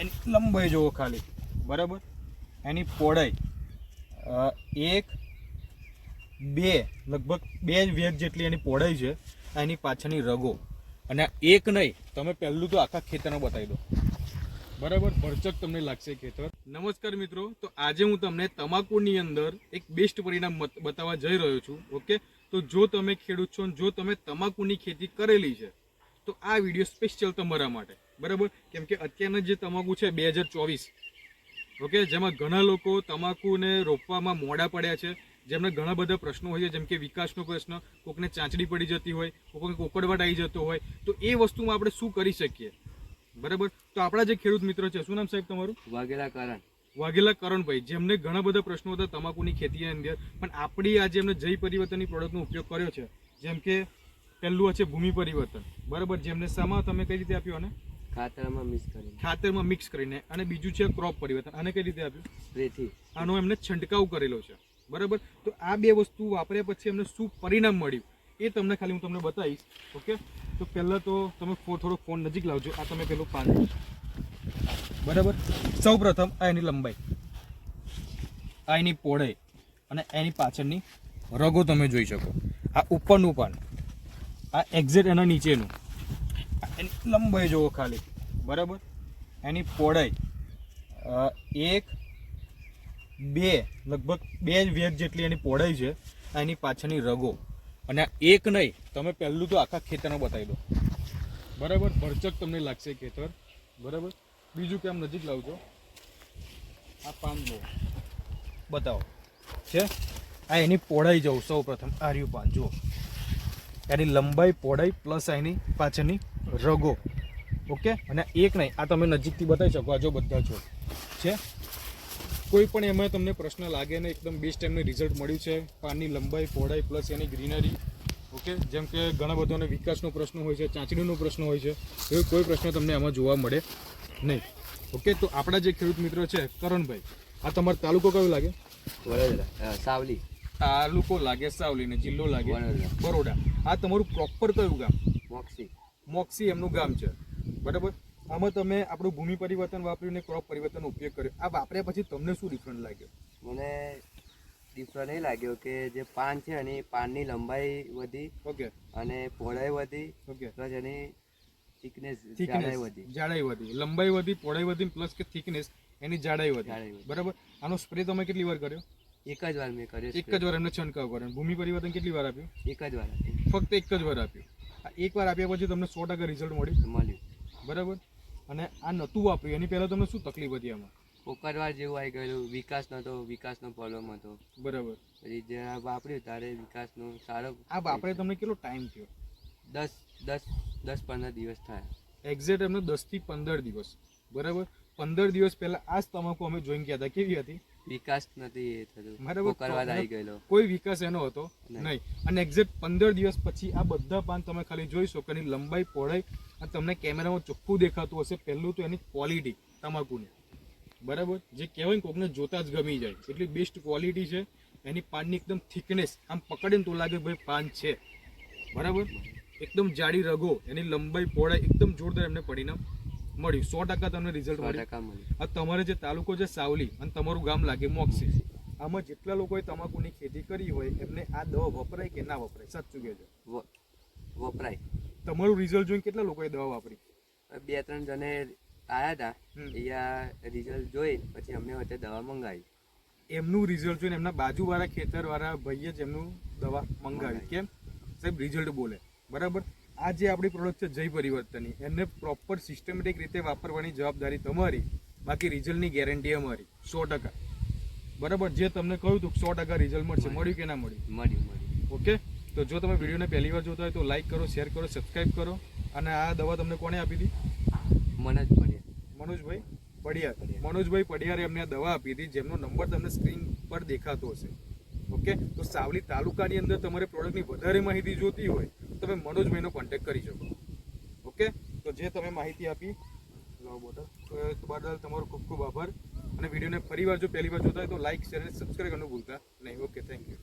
એની લંબાઈ જુઓ ખાલી. બરાબર? એની પહોળાઈ એક, બે, લગભગ બે જ વેગ જેટલી એની પહોળાઈ છે, એની પાછળની રગો. અને એક નહીં, તમે પહેલું તો આખા ખેતરમાં બતાવી દો. બરાબર? ભરચક તમને લાગશે ખેતર. નમસ્કાર મિત્રો, તો આજે હું તમને તમાકુની અંદર એક બેસ્ટ પરિણામ બતાવવા જઈ રહ્યો છું, ઓકે? તો જો તમે ખેડૂત છો જો તમે તમાકુની ખેતી કરેલી છે, તો આ વીડિયો સ્પેશિયલ તમારા માટે. બરાબર? કેમ કે અત્યારના જે તમાકુ છે બે હજાર ચોવીસ ઓકે? જેમાં ઘણા લોકો તમાકુને રોપવામાં મોડા પડ્યા છે. જેમને ઘણા બધા પ્રશ્નો હોય છે જેમ કે વિકાસનો પ્રશ્ન કોકને ચાંચડી પડી જતી હોય કોકને કોકડવાટ આવી જતો હોય. તો એ વસ્તુમાં આપણે શું કરી શકીએ? બરાબર? તો આપણા જે ખેડૂત મિત્રો છે શું નામ સાહેબ તમારું? વાઘેલા કારણ. વાઘેલા કરણભાઈ જેમને ઘણા બધા પ્રશ્નો હતા તમાકુની ખેતીની અંદર પણ આપણી આજે એમને જય પરિવર્તનની પ્રોડક્ટનો ઉપયોગ કર્યો છે જેમ કે પહેલું છે ભૂમિ પરિવર્તન. બરાબર? જેમને સામા તમે કઈ રીતે આપ્યો અને ખાતરમાં મિક્સ કરીને. ખાતરમાં મિક્સ કરીને અને બીજું છે ક્રોપ પરિવર્તન. આને કઈ રીતે આપ્યું? સ્પ્રેથી. આનો એમને છંટકાવ કરેલો છે. બરાબર? તો આ બે વસ્તુ વાપર્યા પછી એમને શું પરિણામ મળ્યું? એ તમને ખાલી હું તમને બતાવીશ. ઓકે? તો પહેલાં તો તમે થોડો ફોન નજીક લાવજો. આ તમે પેલું પાન બરાબર? સૌ પ્રથમ આ એની લંબાઈ. આ એની પહોળાઈ અને એની પાછળની રગો તમે જોઈ શકો. આ ઉપરનું પાન. આ એક્ઝેક્ટ એના નીચેનું. એની લંબાઈ જુઓ ખાલી. બરાબર? એની પહોળાઈ એક, બે, લગભગ બે જ વેગ જેટલી એની પહોળાઈ છે, એની પાછળની રગો. અને એક નહીં, તમે પહેલું તો આખા ખેતરમાં બતાવી દો. બરાબર? ભરચક તમને લાગશે ખેતર. બરાબર? બીજું કેમ નજીક લાવજો. આ પાન જુઓ. બતાવો. છે? આ એની પહોળાઈ જવું સૌ પ્રથમ આર્યું પાન જુઓ. એની લંબાઈ, પહોળાઈ, પ્લસ એની પાછળની રગો. ઓકે? અને એક નહીં આ તમે નજીકથી બતાવી શકો આ જો બધા છો. છે? કોઈ પણ એમાં તમને પ્રશ્ન લાગે ને એકદમ બેસ્ટ એમને રિઝલ્ટ મળ્યું છે. પાનની લંબાઈ પહોળાઈ પ્લસ એની ગ્રીનરી ઓકે? જેમ કે ઘણા બધાને વિકાસનો પ્રશ્ન હોય છે ચાંચડીનો પ્રશ્ન હોય છે એવો કોઈ પ્રશ્ન તમને એમાં જોવા મળે નહીં. ઓકે? તો આપણા જે ખેડૂત મિત્રો છે કરણભાઈ આ તમારો તાલુકો કયો લાગે? સાવલી. તાલુકો લાગે સાવલી ને જિલ્લો લાગે બરોડા. આ તમારું પ્રોપર કયું ગામ? મોક્સી મોક્સી એમનું ગામ છે. બરાબર? આમાં તમે આપણું ભૂમિ પરિવર્તન વાપર્યું ને ક્રોપ પરિવર્તનનો ઉપયોગ કર્યો. આ વાપર્યા પછી તમને શું ડિફરન્ટ લાગ્યો? મને ડિફરન્ટ એ લાગ્યો કે જે પાન છે એની પાનની લંબાઈ વધી ઓકે. અને પહોળાઈ વધી ઓકે. પ્લસ એની થિકનેસ જાડાઈ વધી. જાડાઈ વધી. લંબાઈ વધી પહોળાઈ વધી પ્લસ કે થિકનેસ એની જાડાઈ વધી. બરાબર? આનો સ્પ્રે તમે કેટલી વાર કર્યો? એક જ વાર મેં કર્યો એક જ વાર એમને છંટકાવ કર્યો. ભૂમિ પરિવર્તન કેટલી વાર આપ્યું? એક જ વાર. ફક્ત એક જ વાર આપ્યું. આ એક આપ્યા પછી તમને સો ટકા રિઝલ્ટ મળ્યું. મળ્યું. બરાબર? અને આ નહોતું વાપર્યું એની પહેલાં તમને શું તકલીફ હતી આમાં? પોકારવા જેવું આવી ગયેલું. વિકાસ નતો વિકાસનો પ્રોબ્લેમ હતો. બરાબર. પછી જ્યારે વાપર્યું ત્યારે વિકાસનો સારો આ વાપરે તમને કેટલો ટાઈમ થયો? દસ દસ દસ પંદર દિવસ થયા. એક્ઝેક્ટ એમને દસથી પંદર દિવસ. બરાબર? પંદર દિવસ પહેલાં આ જ તમાકુ અમે જોઈન ગયા હતા. કેવી હતી? વિકાસ નથી એ થતું. બરાબર. પોકરવાદ આવી ગયેલો. કોઈ વિકાસ એનો હતો નહીં. અને એક્ઝેક્ટ પંદર દિવસ પછી આ બધા પાન તમે ખાલી જોઈ શકો એની લંબાઈ પહોળાઈ અને તમને કેમેરામાં ચોખ્ખું દેખાતું હશે. પહેલું તો એની ક્વોલિટી તમાકુની. બરાબર? જે કહેવાય કોકને જોતા જ ગમી જાય. એટલી બેસ્ટ ક્વોલિટી છે. એની પાનની એકદમ થિકનેસ આમ પકડીને તો લાગે ભાઈ પાન છે. બરાબર? એકદમ જાડી રગો એની લંબાઈ પહોળાઈ એકદમ જોરદાર એમને પરિણામ મળ્યું. સો ટકા તમને રિઝલ્ટ મળ્યું. તમારે જે તાલુકો છે સાવલી અને તમારું ગામ લાગે મોક્ષી. આમાં જેટલા લોકોએ તમાકુની ખેતી કરી હોય એમને આ દવા વપરાય કે ના વપરાય? સાચું કહેજો. વપરાય. તમારું રિઝલ્ટ જોઈને કેટલા લોકોએ દવા વાપરી? બે ત્રણ જણે આયા હતા. અહીંયા રિઝલ્ટ જોઈ પછી અમને વચ્ચે દવા મંગાવી. એમનું રિઝલ્ટ જોઈને એમના બાજુવાળા ખેતરવાળા ભાઈએ જ એમનું દવા મંગાવી. કેમ? સાહેબ રિઝલ્ટ બોલે. બરાબર? આ જે આપણી પ્રોડક્ટ છે જય પરિવર્તનની. એને પ્રોપર સિસ્ટમેટિક રીતે વાપરવાની જવાબદારી તમારી બાકી રિઝલ્ટની ગેરંટી અમારી સો ટકા. બરાબર? જે તમને કહ્યું હતું સો ટકા રિઝલ્ટ મળશે મળ્યું. કે ના મળ્યું? મળ્યું મળ્યું. ઓકે? તો જો તમે વિડીયોને પહેલી વાર જોતા હોય તો લાઈક કરો શેર કરો સબસ્ક્રાઈબ કરો. અને આ દવા તમને કોણે આપી હતી? મનોજ પડિયા. મનોજભાઈ પડિયાર. મનોજભાઈ પડિયારે એમને આ દવા આપી હતી જેમનો નંબર તમને સ્ક્રીન પર દેખાતો હશે. ઓકે? તો સાવલી તાલુકાની અંદર તમારે પ્રોડક્ટની વધારે માહિતી જોતી હોય તમે મનોજભાઈનો કોન્ટેક્ટ કરી શકો. ઓકે તો જે તમે માહિતી આપી લો બોટલ. તો બદલ તમારો ખૂબ ખૂબ આભાર. અને વિડીયોને ફરી વાર જો પહેલી વાર જોતા હોય તો લાઇક શેર અને સબસ્ક્રાઈબ કરવાનું ભૂલતા નહીં. Okay thank you